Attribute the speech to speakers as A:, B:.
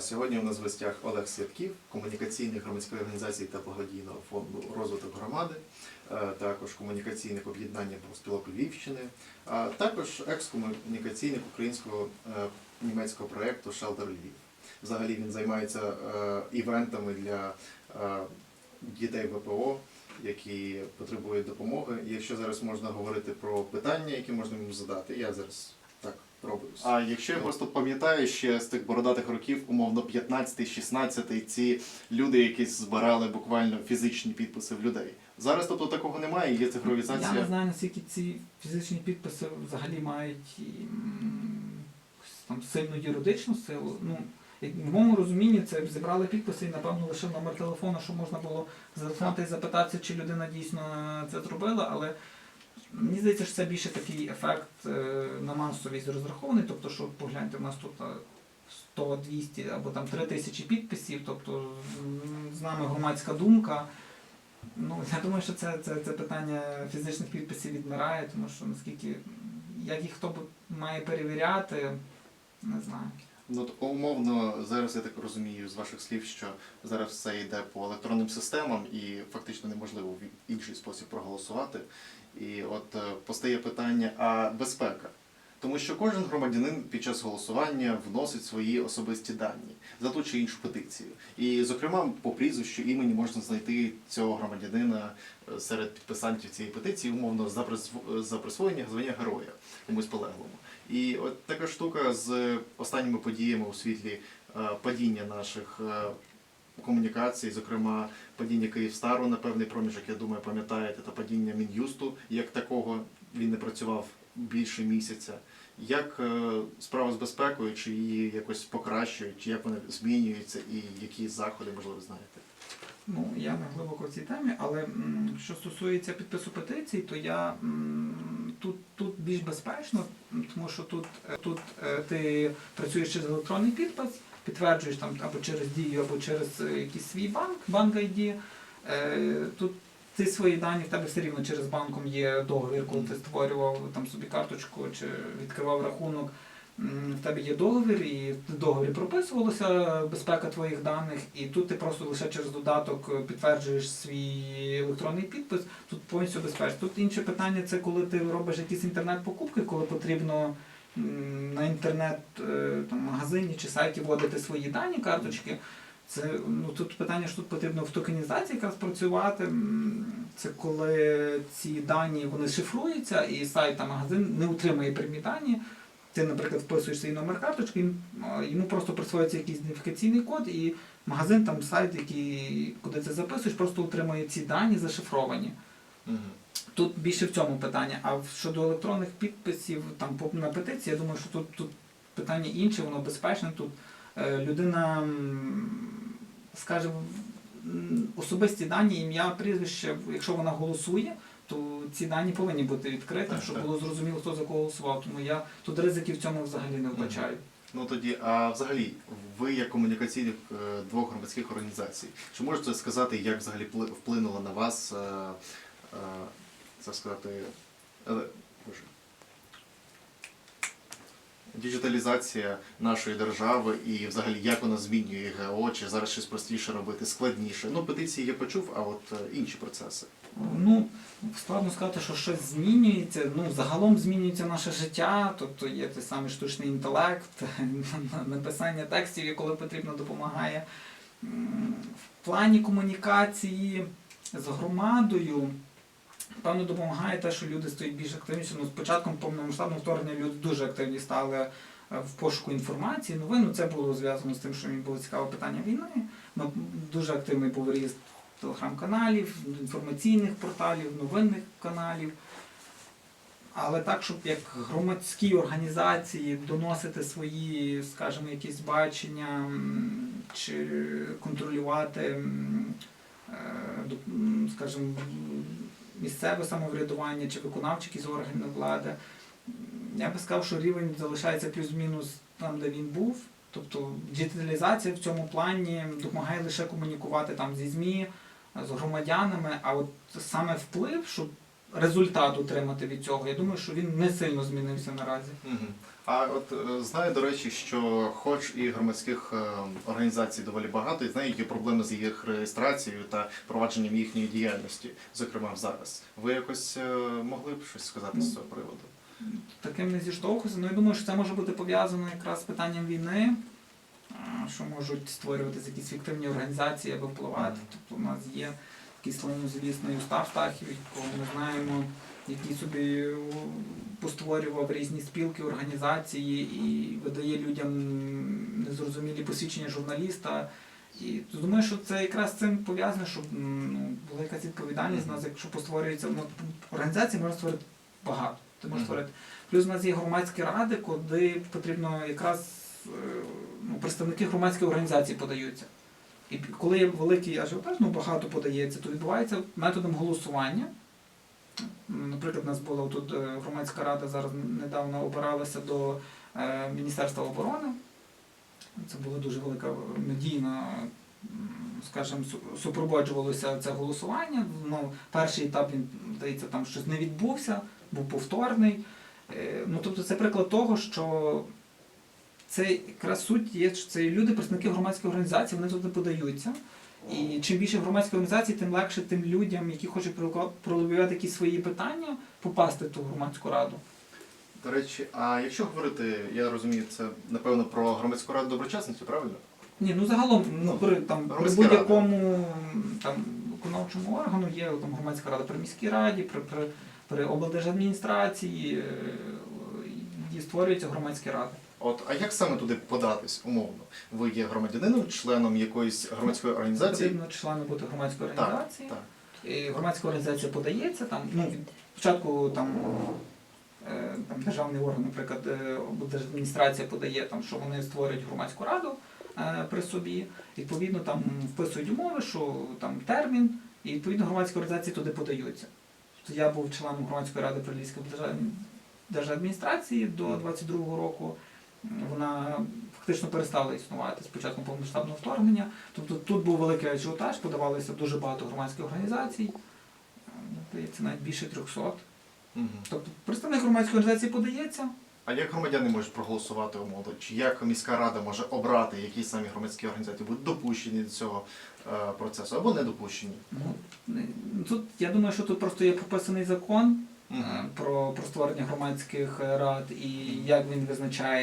A: Сьогодні у нас в гостях Олег Святків, комунікаційний громадської організації та благодійного фонду розвиток громади, е, також комунікаційник об'єднання профспілок Львівщини, а також екс-комунікаційник українського е, німецького проєкту Shelter Львів. Взагалі він займається е, івентами для дітей ВПО, які потребують допомоги. Якщо зараз можна говорити про питання, які можна йому задати, я зараз так.
B: А якщо я просто пам'ятаю ще з тих бородатих років, умовно 15-16, ці люди, які збирали буквально фізичні підписи в людей. Зараз тобто такого немає, є
C: Я не знаю, наскільки ці фізичні підписи взагалі мають там, сильну юридичну силу. Ну, як в моєму розумінні це зібрали підписи і, напевно, лише номер телефону, що можна було зателефонувати і запитатися, чи людина дійсно це зробила, але мені здається, що це більше такий ефект е, на масовість розрахований, тобто, що погляньте, в нас тут е, 100, 200 або там 3 тисячі підписів, тобто з нами громадська думка. Ну, я думаю, що це, це, це питання фізичних підписів відмирає, тому що наскільки як їх хто має перевіряти, не знаю.
B: Ну то умовно зараз я так розумію з ваших слів, що зараз все йде по електронним системам і фактично неможливо в інший спосіб проголосувати. І от е, постає питання, а безпека. Тому що кожен громадянин під час голосування вносить свої особисті дані за ту чи іншу петицію. І, зокрема, по прізвищу імені можна знайти цього громадянина е, серед підписантів цієї петиції, умовно за присво- за присвоєння звання героя комусь полеглому. І от така штука з останніми подіями у світлі е, падіння наших комунікацій, зокрема падіння Київстару на певний проміжок, я думаю, пам'ятаєте, та падіння Мін'юсту як такого він не працював більше місяця. Як е, справа з безпекою, чи її якось покращують, чи як вони змінюються, і які заходи, можливо, знаєте?
C: Ну, я не глибоко в цій темі, але що стосується підпису петицій, то я тут, тут більш безпечно, тому що тут, е, тут е, ти працюєш через електронний підпис, підтверджуєш там або через дію, або через е, якийсь свій банк, банк ID. Е, Тут ти свої дані в тебе все рівно через банком є договір, коли ти створював там собі карточку чи відкривав рахунок. В тебе є договір, і в договорі прописувалася безпека твоїх даних, і тут ти просто лише через додаток е, підтверджуєш свій електронний підпис. Тут повністю безпечно. Тут інше питання це коли ти робиш якісь інтернет-покупки, коли потрібно на інтернет е, чи сайті вводити свої дані, карточки. Це ну тут питання, що тут потрібно в токенізації якраз працювати. Це коли ці дані вони шифруються, і сайт та магазин не утримує прямі дані. Ти, наприклад, вписуєш свій номер карточки, йому просто присвоюється якийсь ідентифікаційний код, і магазин, там сайт, який, куди ти записуєш, просто утримує ці дані зашифровані. Тут більше в цьому питання. А щодо електронних підписів там на петиції, я думаю, що тут, тут питання інше, воно безпечне. Тут е, людина скаже особисті дані, ім'я, прізвище, якщо вона голосує, то ці дані повинні бути відкриті, щоб
B: так.
C: було зрозуміло, хто за кого голосував. Тому я тут ризиків в цьому взагалі не вбачаю.
B: Ну тоді, а взагалі, ви як комунікаційник е, двох громадських організацій, чи можете сказати, як взагалі пли- вплинула на вас, е, е, це сказати, боже, діджиталізація нашої держави і взагалі як вона змінює ГО, чи зараз щось простіше робити, складніше? Ну, петиції я почув, а от е, інші процеси.
C: Ну, складно сказати, що щось змінюється. Ну, загалом змінюється наше життя, тобто є той самий штучний інтелект, написання текстів, і коли потрібно, допомагає. В плані комунікації з громадою, певно, допомагає те, що люди стають більш активніші. Ну, з повномасштабного вторгнення люди дуже активні стали е, в пошуку інформації. Новин ну, це було зв'язано з тим, що їм було цікаве питання війни. Ну, дуже активний був ріст телеграм-каналів, інформаційних порталів, новинних каналів. Але так, щоб як громадські організації доносити свої, скажімо, якісь бачення чи контролювати, е, скажімо, місцеве самоврядування чи виконавчі якісь органи влади. Я би сказав, що рівень залишається плюс-мінус там, де він був. Тобто діджиталізація в цьому плані допомагає лише комунікувати там зі ЗМІ, з громадянами, а от саме вплив, щоб результат отримати від цього. Я думаю, що він не сильно змінився наразі.
B: Мгм. А от е, знаю, до речі, що хоч і громадських е, організацій доволі багато, і знаю, які проблеми з їх реєстрацією та провадженням їхньої діяльності, зокрема зараз. Ви якось е, могли б щось сказати з цього приводу?
C: Таким не зіштовхуюся. Ну я думаю, що це може бути пов'язано якраз з питанням війни, а, що можуть створюватися якісь фіктивні організації аби впливати. Тобто у нас є такий славнозвісний Устав Стахів, якого ми знаємо, який собі постворював різні спілки, організації і видає людям незрозумілі посвідчення журналіста. І думаю, що це якраз з цим пов'язано, щоб ну, була якась відповідальність у нас, якщо постворюється ну, організацій, можна створити багато. Ти можеш створити. Плюс у нас є громадські ради, куди потрібно якраз е, ну, представники громадських організацій подаються. І коли є великий ажіотаж, ну багато подається, то відбувається методом голосування. Наприклад, у нас була тут е, громадська рада зараз недавно обиралася до е, Міністерства оборони. Це була дуже велика медійна, скажімо, супроводжувалося це голосування. Ну, перший етап він, здається, там щось не відбувся, був повторний. Е, Ну, тобто це приклад того, що це якраз суть є, що це люди, представники громадських організацій, вони туди подаються. І чим більше громадських організацій, тим легше тим людям, які хочуть пролобіювати якісь свої питання, попасти в ту громадську раду.
B: До речі, а якщо говорити, я розумію, це напевно про громадську раду доброчесності, правильно?
C: Ні, ну загалом
B: Ну,
C: ну, при, там, при будь-якому там, виконавчому органу є там, громадська рада при міській раді, при, при, при облдержадміністрації е, і створюються громадські ради.
B: От, а як саме туди податись, умовно? Ви є громадянином, членом якоїсь громадської організації?
C: Потрібно членом бути громадської організації.
B: так.
C: І громадська організація подається там, ну, від спочатку там, е, там державний орган, наприклад, е, облдержадміністрація подає, там, що вони створюють громадську раду е, при собі. Відповідно, там вписують умови, що там термін, і відповідно громадські організації туди подаються. Тобто я був членом громадської ради при Львівській облдержа- держадміністрації до 22-го року. Вона фактично перестала існувати з початком повномасштабного вторгнення. Тобто тут був великий ажіотаж, подавалося дуже багато громадських організацій, здається, навіть більше 300.
B: Мгм.
C: Тобто представник громадської організації подається.
B: А як громадяни можуть проголосувати умовно? Чи як міська рада може обрати, які самі громадські організації будуть допущені до цього е, процесу або не допущені?
C: Ну, тут я думаю, що тут просто є прописаний закон е, про, про створення громадських рад і як він визначає.